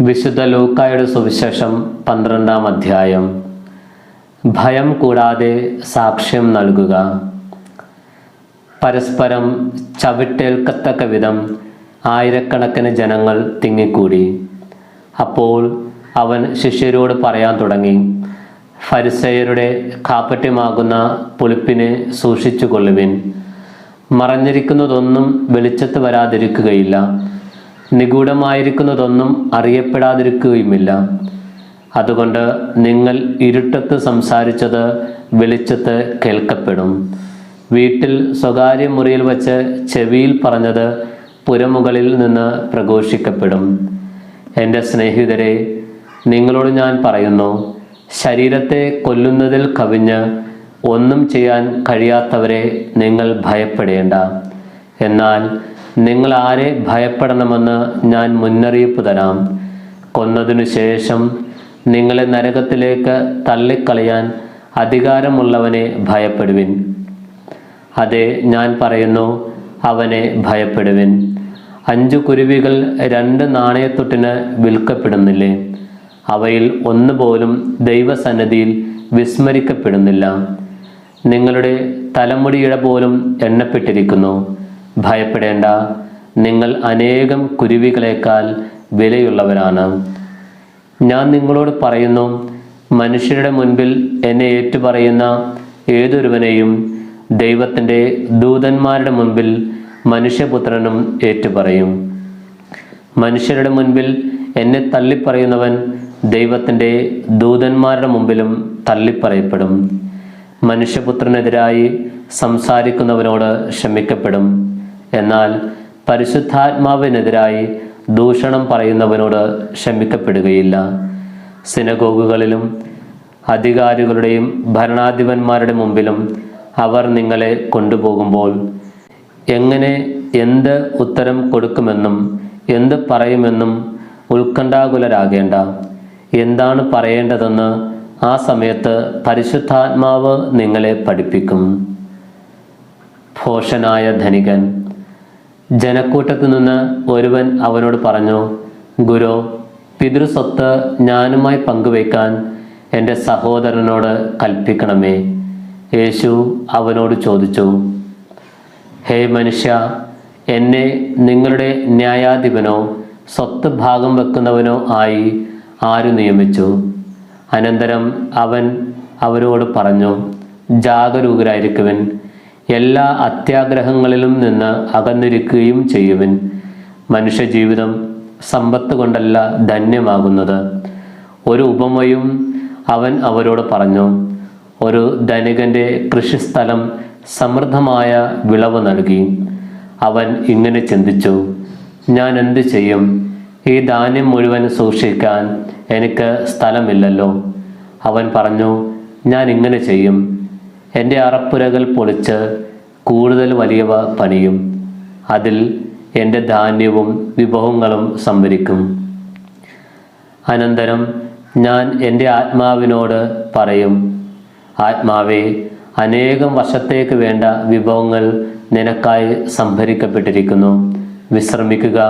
വിശുദ്ധ ലൂക്കായുടെ സുവിശേഷം പന്ത്രണ്ടാം അധ്യായം. ഭയം കൂടാതെ സാക്ഷ്യം നൽകുക. പരസ്പരം ചവിട്ടേൽക്കത്തക്ക വിധം ആയിരക്കണക്കിന് ജനങ്ങൾ തിങ്ങിക്കൂടി. അപ്പോൾ അവൻ ശിഷ്യരോട് പറയാൻ തുടങ്ങി ഫരിസയരുടെ കാപ്പറ്റ്യമാകുന്ന പുളിപ്പിനെ സൂക്ഷിച്ചു കൊള്ളുവിൻ മറഞ്ഞിരിക്കുന്നതൊന്നും വെളിച്ചത്ത് വരാതിരിക്കുകയില്ല. നിഗൂഢമായിരിക്കുന്നതൊന്നും അറിയപ്പെടാതിരിക്കുകയുമില്ല. അതുകൊണ്ട് നിങ്ങൾ ഇരുട്ടത്ത് സംസാരിച്ചത് വെളിച്ചത്ത് കേൾക്കപ്പെടും. വീട്ടിൽ സ്വകാര്യ മുറിയിൽ വച്ച് ചെവിയിൽ പറഞ്ഞത് പുരമുകളിൽ നിന്ന് പ്രഘോഷിക്കപ്പെടും. എന്റെ സ്നേഹിതരെ നിങ്ങളോട് ഞാൻ പറയുന്നു ശരീരത്തെ കൊല്ലുന്നതിൽ കവിഞ്ഞ് ഒന്നും ചെയ്യാൻ കഴിയാത്തവരെ നിങ്ങൾ ഭയപ്പെടേണ്ട. എന്നാൽ നിങ്ങൾ ആരെ ഭയപ്പെടണമെന്ന് ഞാൻ മുന്നറിയിപ്പ് തരാം. കൊന്നതിനു ശേഷം നിങ്ങളെ നരകത്തിലേക്ക് തള്ളിക്കളയാൻ അധികാരമുള്ളവനെ ഭയപ്പെടുവിൻ. അതെ ഞാൻ പറയുന്നു അവനെ ഭയപ്പെടുവിൻ. അഞ്ചു കുരുവികൾ രണ്ട് നാണയത്തൊട്ടിന് വിൽക്കപ്പെടുന്നില്ലേ? അവയിൽ ഒന്നുപോലും ദൈവസന്നിധിയിൽ വിസ്മരിക്കപ്പെടുന്നില്ല. നിങ്ങളുടെ തലമുടിയിട പോലും എണ്ണപ്പെട്ടിരിക്കുന്നു. ഭയപ്പെടേണ്ട. നിങ്ങൾ അനേകം കുരുവികളേക്കാൾ വിലയുള്ളവരാണ്. ഞാൻ നിങ്ങളോട് പറയുന്നു മനുഷ്യരുടെ മുൻപിൽ എന്നെ ഏറ്റുപറയുന്ന ഏതൊരുവനെയും ദൈവത്തിന്റെ ദൂതന്മാരുടെ മുൻപിൽ മനുഷ്യപുത്രനും ഏറ്റുപറയും. മനുഷ്യരുടെ മുൻപിൽ എന്നെ തള്ളിപ്പറയുന്നവൻ ദൈവത്തിന്റെ ദൂതന്മാരുടെ മുമ്പിലും തള്ളിപ്പറയപ്പെടും. മനുഷ്യപുത്രനെതിരായി സംസാരിക്കുന്നവനോട് ക്ഷമിക്കപ്പെടും. എന്നാൽ പരിശുദ്ധാത്മാവിനെതിരായി ദൂഷണം പറയുന്നവനോട് ക്ഷമിക്കപ്പെടുകയില്ല. സിനഗോഗുകളിലും അധികാരികളുടെയും ഭരണാധിപന്മാരുടെ മുമ്പിലും അവർ നിങ്ങളെ കൊണ്ടുപോകുമ്പോൾ എങ്ങനെ എന്ത് ഉത്തരം കൊടുക്കുമെന്നും എന്ത് പറയുമെന്നും ഉത്കണ്ഠാകുലരാകേണ്ട. എന്താണ് പറയേണ്ടതെന്ന് ആ സമയത്ത് പരിശുദ്ധാത്മാവ് നിങ്ങളെ പഠിപ്പിക്കും. ഭോഷനായ ധനികൻ ജനക്കൂട്ടത്തു നിന്ന് ഒരുവൻ അവനോട് പറഞ്ഞു ഗുരു പിതൃസ്വത്ത് ഞാനുമായി പങ്കുവയ്ക്കാൻ എന്റെ സഹോദരനോട് കൽപ്പിക്കണമേ. യേശു അവനോട് ചോദിച്ചു ഹേ മനുഷ്യ എന്നെ നിങ്ങളുടെ ന്യായാധിപനോ സ്വത്ത് ഭാഗം വെക്കുന്നവനോ ആയി ആര് നിയമിച്ചു? അനന്തരം അവൻ അവരോട് പറഞ്ഞു ജാഗരൂകരായിരിക്കുവൻ എല്ലാ അത്യാഗ്രഹങ്ങളിലും നിന്ന് അകന്നിരിക്കുകയും ചെയ്യുവൻ. മനുഷ്യജീവിതം സമ്പത്ത് കൊണ്ടല്ല ധന്യമാകുന്നത്. ഒരു ഉപമയും അവൻ അവരോട് പറഞ്ഞു ഒരു ധനികന്റെ കൃഷിസ്ഥലം സമൃദ്ധമായ വിളവ് നൽകി. അവൻ ഇങ്ങനെ ചിന്തിച്ചു ഞാൻ എന്ത് ചെയ്യും? ഈ ധാന്യം മുഴുവൻ സൂക്ഷിക്കാൻ എനിക്ക് സ്ഥലമില്ലല്ലോ. അവൻ പറഞ്ഞു ഞാൻ ഇങ്ങനെ ചെയ്യും. എന്റെ അറപ്പുരകൾ പൊളിച്ച് കൂടുതൽ വലിയവ പണിയും. അതിൽ എന്റെ ധാന്യവും വിഭവങ്ങളും സംഭരിക്കും. അനന്തരം ഞാൻ എന്റെ ആത്മാവിനോട് പറയും ആത്മാവെ അനേകം വർഷത്തേക്ക് വേണ്ട വിഭവങ്ങൾ നിനക്കായി സംഭരിക്കപ്പെട്ടിരിക്കുന്നു. വിശ്രമിക്കുക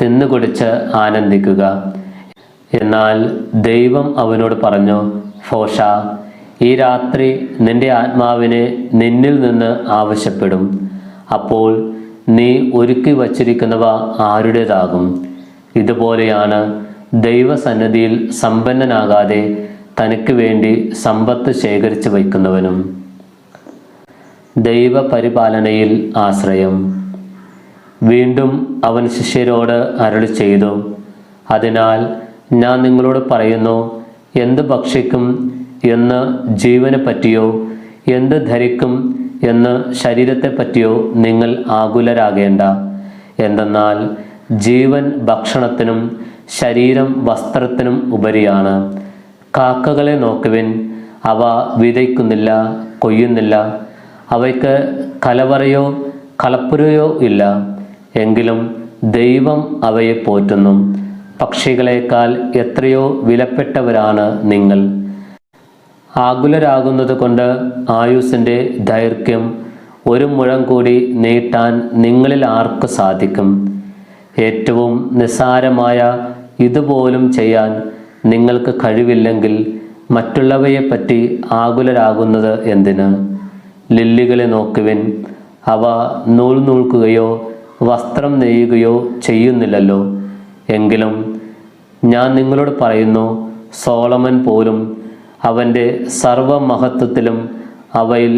തിന്നുകുടിച്ച് ആനന്ദിക്കുക. എന്നാൽ ദൈവം അവനോട് പറഞ്ഞു ഫോഷ ഈ രാത്രി നിന്റെ ആത്മാവിനെ നിന്നിൽ നിന്ന് ആവശ്യപ്പെടും. അപ്പോൾ നീ ഒരുക്കി വച്ചിരിക്കുന്നവ ആരുടേതാകും? ഇതുപോലെയാണ് ദൈവസന്നിധിയിൽ സമ്പന്നനാകാതെ തനിക്ക് വേണ്ടി സമ്പത്ത് ശേഖരിച്ചു വയ്ക്കുന്നവനും. ദൈവപരിപാലനയിൽ ആശ്രയം. വീണ്ടും അവൻ ശിഷ്യരോട് അരളി ചെയ്തു. അതിനാൽ ഞാൻ നിങ്ങളോട് പറയുന്നു എന്ത് ഭക്ഷിക്കും എന്ന് ജീവനെ പറ്റിയോ? എന്ത് ധരിക്കും എന്ന് ശരീരത്തെ പറ്റിയോ നിങ്ങൾ ആകുലരാകേണ്ട. എന്തെന്നാൽ ജീവൻ ഭക്ഷണത്തിനും ശരീരം വസ്ത്രത്തിനും ഉപരിയാണ്. കാക്കകളെ നോക്കുവിൻ അവ വിതയ്ക്കുന്നില്ല കൊയ്യുന്നില്ല. അവയ്ക്ക് കലവറയോ കളപ്പുരയോ ഇല്ല. എങ്കിലും ദൈവം അവയെ പോറ്റുന്നു. പക്ഷികളേക്കാൾ എത്രയോ വിലപ്പെട്ടവരാണ് നിങ്ങൾ. ആകുലരാകുന്നത് കൊണ്ട് ആയുസിന്റെ ദൈർഘ്യം ഒരു മുഴം കൂടി നീട്ടാൻ നിങ്ങളിൽ ആർക്ക് സാധിക്കും? ഏറ്റവും നിസ്സാരമായ ഇതുപോലും ചെയ്യാൻ നിങ്ങൾക്ക് കഴിവില്ലെങ്കിൽ മറ്റുള്ളവയെപ്പറ്റി ആകുലരാകുന്നത് എന്തിന്? ലില്ലികളെ നോക്കുവിൻ. അവ നൂൽ നൂൽക്കുകയോ വസ്ത്രം നെയ്യുകയോ ചെയ്യുന്നില്ലല്ലോ. എങ്കിലും ഞാൻ നിങ്ങളോട് പറയുന്നു സോളമൻ പോലും അവന്റെ സർവമഹത്വത്തിലും അവയിൽ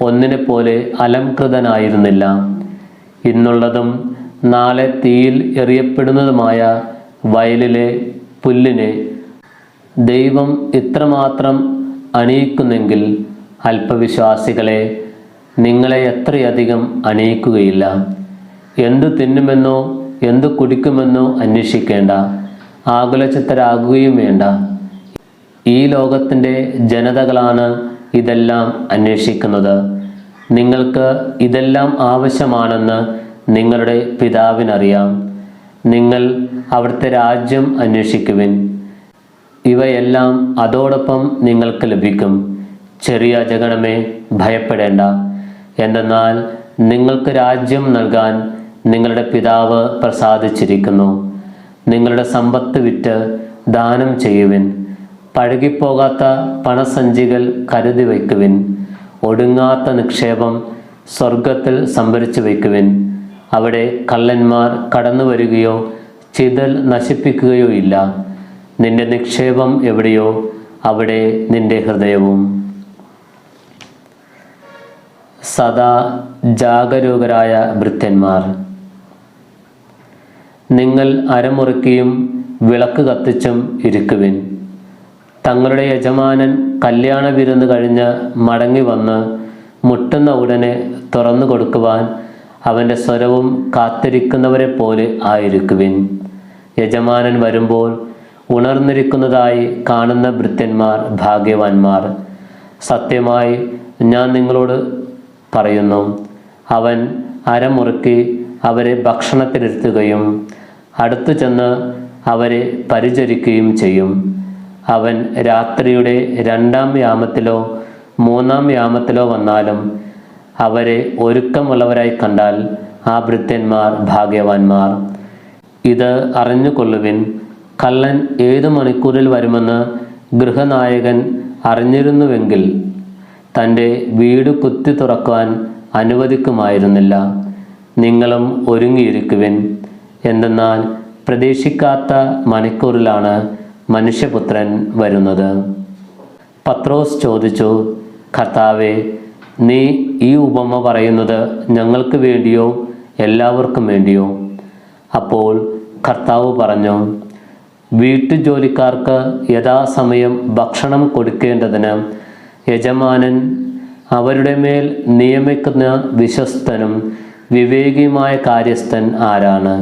ഒന്നിനെ പോലെ അലംകൃതനായിരുന്നില്ല. ഇന്നുള്ളതും നാളെ തീയിൽ എറിയപ്പെടുന്നതുമായ വയലിലെ പുല്ലിനെ ദൈവം ഇത്രമാത്രം അണിയിക്കുന്നെങ്കിൽ അല്പവിശ്വാസികളെ നിങ്ങളെ എത്രയധികം അണിയിക്കുകയില്ല. എന്തു തിന്നുമെന്നോ എന്തു കുടിക്കുമെന്നോ അന്വേഷിക്കേണ്ട. ആകുലചിത്തരാകുകയും വേണ്ട. ഈ ലോകത്തിന്റെ ജനതകളാണ് ഇതെല്ലാം അന്വേഷിക്കുന്നത്. നിങ്ങൾക്ക് ഇതെല്ലാം ആവശ്യമാണെന്ന് നിങ്ങളുടെ പിതാവിനറിയാം. നിങ്ങൾ അവിടുത്തെ രാജ്യം അന്വേഷിക്കുവിൻ. ഇവയെല്ലാം അതോടൊപ്പം നിങ്ങൾക്ക് ലഭിക്കും. ചെറിയ ജഗണമേ ഭയപ്പെടേണ്ട. എന്തെന്നാൽ നിങ്ങൾക്ക് രാജ്യം നൽകാൻ നിങ്ങളുടെ പിതാവ് പ്രസാദിച്ചിരിക്കുന്നു. നിങ്ങളുടെ സമ്പത്ത് വിറ്റ് ദാനം ചെയ്യുവിൻ. പഴകിപ്പോകാത്ത പണസഞ്ചികൾ കരുതി വയ്ക്കുവിൻ. ഒടുങ്ങാത്ത നിക്ഷേപം സ്വർഗത്തിൽ സംഭരിച്ചു വയ്ക്കുവിൻ. അവിടെ കള്ളന്മാർ കടന്നു വരികയോ ചിതൽ നശിപ്പിക്കുകയോ ഇല്ല. നിന്റെ നിക്ഷേപം എവിടെയോ? അവിടെ നിന്റെ ഹൃദയവും. സദാ ജാഗരൂകരായ ഭൃത്യന്മാർ. നിങ്ങൾ അരമുറുക്കിയും വിളക്ക് കത്തിച്ചും ഇരിക്കുവിൻ. തങ്ങളുടെ യജമാനൻ കല്യാണ വിരുന്ന് കഴിഞ്ഞ് മടങ്ങി വന്ന് മുട്ടുന്ന ഉടനെ തുറന്നു കൊടുക്കുവാൻ അവന്റെ സ്വരവും കാത്തിരിക്കുന്നവരെ പോലെ ആയിരിക്കുവിൻ. യജമാനൻ വരുമ്പോൾ ഉണർന്നിരിക്കുന്നതായി കാണുന്ന ഭൃത്യന്മാർ ഭാഗ്യവാന്മാർ സത്യമായി ഞാൻ നിങ്ങളോട് പറയുന്നു അവൻ അരമുറുക്കി അവരെ ഭക്ഷണത്തിലിരുത്തുകയും അടുത്തു ചെന്ന് അവരെ പരിചരിക്കുകയും ചെയ്യും. അവൻ രാത്രിയുടെ രണ്ടാം യാമത്തിലോ മൂന്നാം യാമത്തിലോ വന്നാലും അവരെ ഒരുക്കമുള്ളവരായി കണ്ടാൽ ആ ഭൃത്യന്മാർ ഭാഗ്യവാന്മാർ. ഇത് അറിഞ്ഞുകൊള്ളുവിൻ കള്ളൻ ഏതു മണിക്കൂറിൽ വരുമെന്ന് ഗൃഹനായകൻ അറിഞ്ഞിരുന്നുവെങ്കിൽ തന്റെ വീട് കുത്തി തുറക്കുവാൻ അനുവദിക്കുമായിരുന്നില്ല. നിങ്ങളും ഒരുങ്ങിയിരിക്കുവിൻ. എന്തെന്നാൽ പ്രതീക്ഷിക്കാത്ത മണിക്കൂറിലാണ് മനുഷ്യപുത്രൻ വരുന്നത്. പത്രോസ് ചോദിച്ചു കർത്താവെ നീ ഈ ഉപമ പറയുന്നത് ഞങ്ങൾക്ക് വേണ്ടിയോ എല്ലാവർക്കും വേണ്ടിയോ? അപ്പോൾ കർത്താവ് പറഞ്ഞു വീട്ടുജോലിക്കാർക്ക് യഥാസമയം ഭക്ഷണം കൊടുക്കേണ്ടതിന് യജമാനൻ അവരുടെ മേൽ നിയമിക്കുന്ന വിശ്വസ്തനും വിവേകിയുമായ കാര്യസ്ഥൻ ആരാണ്?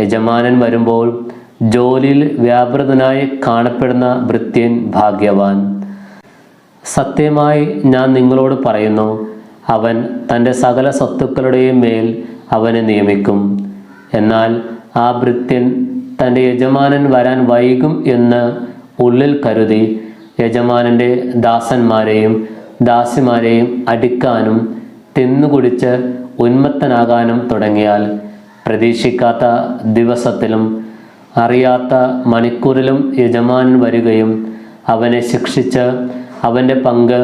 യജമാനൻ വരുമ്പോൾ ജോലിയിൽ വ്യാപൃതനായി കാണപ്പെടുന്ന വൃത്യൻ ഭാഗ്യവാൻ. സത്യമായി ഞാൻ നിങ്ങളോട് പറയുന്നു അവൻ തന്റെ സകല സ്വത്തുക്കളുടെയും മേൽ അവനെ നിയമിക്കും. എന്നാൽ ആ ഭൃത്യൻ തന്റെ യജമാനൻ വരാൻ വൈകും എന്ന് ഉള്ളിൽ കരുതി യജമാനന്റെ ദാസന്മാരെയും ദാസിമാരെയും അടിക്കാനും തിന്നുകുടിച്ച് ഉന്മത്തനാകാനും തുടങ്ങിയാൽ പ്രതീക്ഷിക്കാത്ത ദിവസത്തിലും അറിയാത്ത മണിക്കൂറിലും യജമാനൻ വരികയും അവനെ ശിക്ഷിച്ച് അവന്റെ പങ്ക്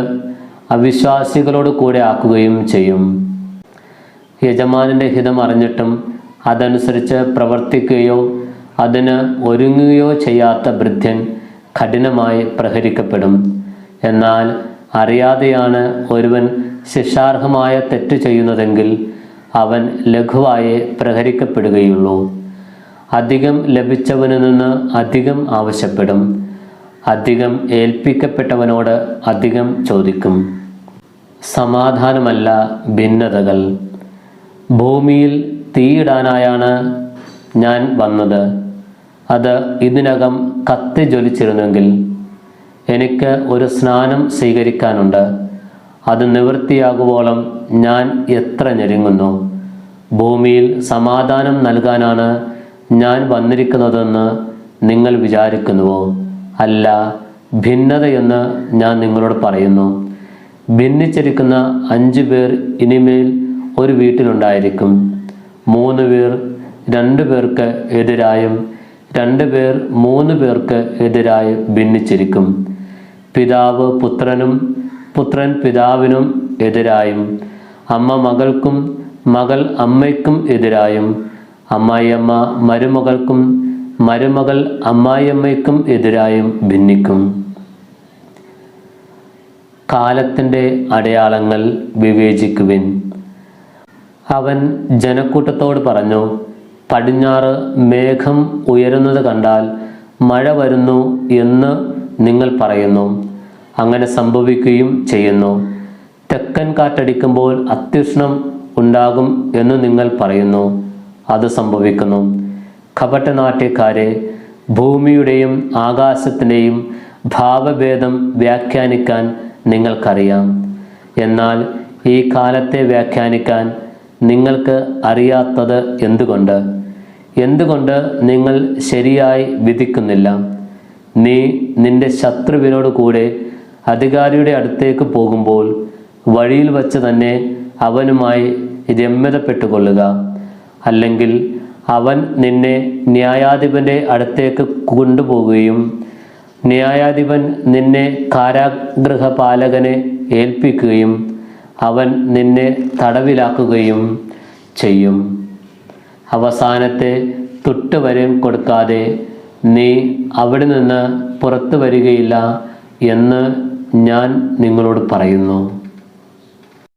അവിശ്വാസികളോട് കൂടെ ആക്കുകയും ചെയ്യും. യജമാനന്റെ ഹിതം അറിഞ്ഞിട്ടും അതനുസരിച്ച് പ്രവർത്തിക്കുകയോ അതിന് ഒരുങ്ങുകയോ ചെയ്യാത്ത വൃദ്ധൻ കഠിനമായി പ്രഹരിക്കപ്പെടും. എന്നാൽ അറിയാതെയാണ് ഒരുവൻ ശിക്ഷാർഹമായ തെറ്റ് ചെയ്യുന്നതെങ്കിൽ അവൻ ലഘുവായി പ്രഹരിക്കപ്പെടുകയുള്ളൂ. അധികം ലഭിച്ചവനിൽ നിന്ന് അധികം ആവശ്യപ്പെടും. അധികം ഏൽപ്പിക്കപ്പെട്ടവനോട് അധികം ചോദിക്കും. സമാധാനമല്ല ഭിന്നതകൾ. ഭൂമിയിൽ തീയിടാനായാണ് ഞാൻ വന്നത്. അത് ഇതിനകം കത്തി ജ്വലിച്ചിരുന്നെങ്കിൽ എനിക്ക് ഒരു സ്നാനം സ്വീകരിക്കാനുണ്ട്. അത് നിവൃത്തിയാകുവോളം ഞാൻ എത്ര ഞെരുങ്ങുന്നു. ഭൂമിയിൽ സമാധാനം നൽകാനാണ് ഞാൻ വന്നിരിക്കുന്നതെന്ന് നിങ്ങൾ വിചാരിക്കുന്നുവോ? അല്ല ഭിന്നതയെന്ന് ഞാൻ നിങ്ങളോട് പറയുന്നു. ഭിന്നിച്ചിരിക്കുന്ന അഞ്ചു പേർ ഇനിമേൽ ഒരു വീട്ടിലുണ്ടായിരിക്കും. മൂന്ന് പേർ രണ്ടു പേർക്ക് എതിരായും രണ്ട് പേർ മൂന്ന് പേർക്ക് എതിരായി ഭിന്നിച്ചിരിക്കും. പിതാവ് പുത്രനും പുത്രൻ പിതാവിനും എതിരായും അമ്മ മകൾക്കും മകൾ അമ്മയ്ക്കും എതിരായും അമ്മായിയമ്മ മരുമകൾക്കും മരുമകൾ അമ്മായിയമ്മയ്ക്കും എതിരായും ഭിന്നിക്കും. കാലത്തിന്റെ അടയാളങ്ങൾ വിവേചിക്കുവിൻ. അവൻ ജനക്കൂട്ടത്തോട് പറഞ്ഞു പടിഞ്ഞാറ് മേഘം ഉയരുന്നത് കണ്ടാൽ മഴ വരുന്നു എന്ന് നിങ്ങൾ പറയുന്നു. അങ്ങനെ സംഭവിക്കുകയും ചെയ്യുന്നു. തെക്കൻ കാറ്റടിക്കുമ്പോൾ അത്യുഷ്ണം ഉണ്ടാകും എന്ന് നിങ്ങൾ പറയുന്നു. അത് സംഭവിക്കുന്നു. കപട്ടനാട്യക്കാരെ ഭൂമിയുടെയും ആകാശത്തിന്റെയും ഭാവഭേദം വ്യാഖ്യാനിക്കാൻ നിങ്ങൾക്കറിയാം. എന്നാൽ ഈ കാലത്തെ വ്യാഖ്യാനിക്കാൻ നിങ്ങൾക്ക് അറിയാത്തത് എന്തുകൊണ്ട്? എന്തുകൊണ്ട് നിങ്ങൾ ശരിയായി വിധിക്കുന്നില്ല? നീ നിന്റെ ശത്രുവിനോട് കൂടെ അധികാരിയുടെ അടുത്തേക്ക് പോകുമ്പോൾ വഴിയിൽ വച്ച് തന്നെ അവനുമായി രമ്യതപ്പെട്ടുകൊള്ളുക. അല്ലെങ്കിൽ അവൻ നിന്നെ ന്യായാധിപന്റെ അടുത്തേക്ക് കൊണ്ടുപോകുകയും ന്യായാധിപൻ നിന്നെ കാരാഗൃഹപാലകനെ ഏൽപ്പിക്കുകയും അവൻ നിന്നെ തടവിലാക്കുകയും ചെയ്യും. അവസാനത്തെ തൊട്ടുവരെയും കൊടുക്കാതെ നീ അവിടെ നിന്ന് പുറത്തു വരികയില്ല എന്ന് ഞാൻ നിങ്ങളോട് പറയുന്നു.